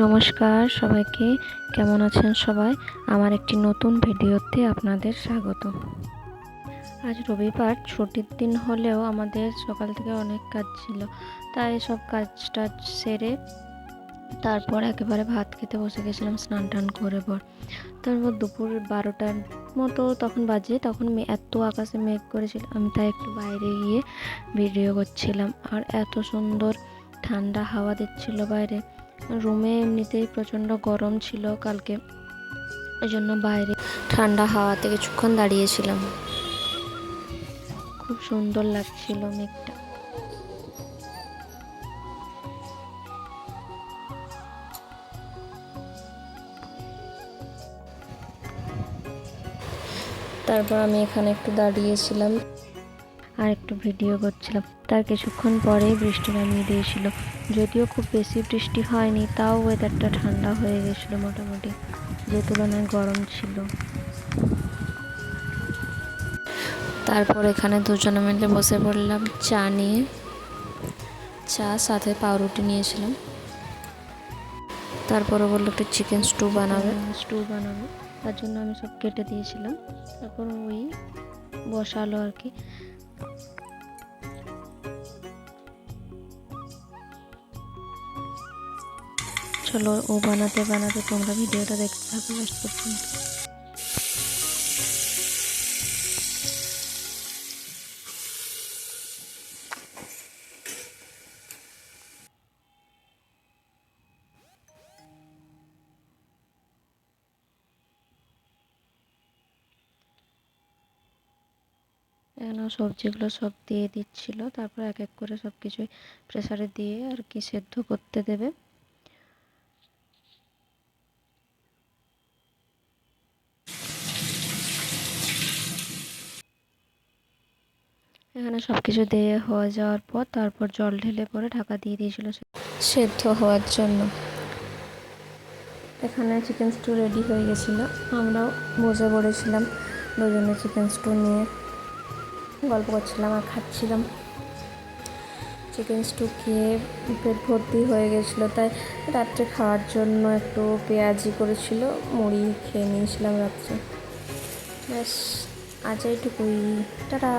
নমস্কার সবাইকে। কেমন আছেন সবাই? আমার একটি নতুন ভিডিওতে আপনাদের স্বাগত। আজ রবিবার, ছুটির দিন হলেও আমাদের সকাল থেকে অনেক কাজ ছিল। তাই সব কাজটা সেরে তারপর একেবারে ভাত খেতে বসে গেছিলাম, স্নান টান করে পর তারপর দুপুর বারোটার মতো তখন বাজে, তখন এত আকাশে মেঘ করেছিল, আমি তাই একটু বাইরে গিয়ে ভিডিও করছিলাম। আর এত সুন্দর ঠান্ডা হাওয়া দিচ্ছিল বাইরে। রুমে এমনিতেই প্রচণ্ড গরম ছিল কালকে। ওই জন্য বাইরে ঠান্ডা হাওয়াতে কিছুক্ষণ দাঁড়িয়েছিলাম। খুব সুন্দর লাগছিল মেঘটা। তারপর আমি এখানে একটু দাঁড়িয়েছিলাম। আর একটু ভিডিও করছিলাম। তার কিছুক্ষণ পরেই বৃষ্টি নামিয়ে দিয়েছিল। যদিও খুব বেশি বৃষ্টি হয়নি, তাও ওয়েদারটা ঠান্ডা হয়ে গেছিল মোটামুটি, যে তুলনায় গরম ছিল। তারপর এখানে দুজনে মিলে বসে পড়লাম, চা নিয়ে। চা, সাথে পাউরুটি নিয়েছিলাম। তারপরে বলল একটু চিকেন স্টু বানাবে। স্টু বানাবে। তার জন্য আমি সব কেটে দিয়েছিলাম। তারপর ওই বসালো আর কি। চলো ও বানাতে বানাতে তোমরা ভিডিওটা দেখতে থাকো লাস্ট পর্যন্ত এখানে সবজিগুলো সব দিয়ে দিচ্ছিল, তারপর এক এক করে সব কিছুই প্রেসারে দিয়ে আর কি সেদ্ধ করতে দেবে। এখানে সব কিছু দিয়ে হয়ে যাওয়ার পর তারপর জল ঢেলে পরে ঢাকা দিয়ে দিয়েছিল সেদ্ধ হওয়ার জন্য। এখানে চিকেন স্টু রেডি হয়ে গেছিল। আমরাও বসে পড়েছিলাম দুজনে চিকেন স্টু নিয়ে। গল্প করছিলাম আর খাচ্ছিলাম। চিকেন স্টু খেয়ে পেট ভর্তি হয়ে গেছিল, তাই রাত্রে খাওয়ার জন্য একটু পেঁয়াজি করেছিল, মুড়ি খেয়ে নিয়েছিলাম রাত্রে। ব্যাস, আজ এইটুকুই। টাটা!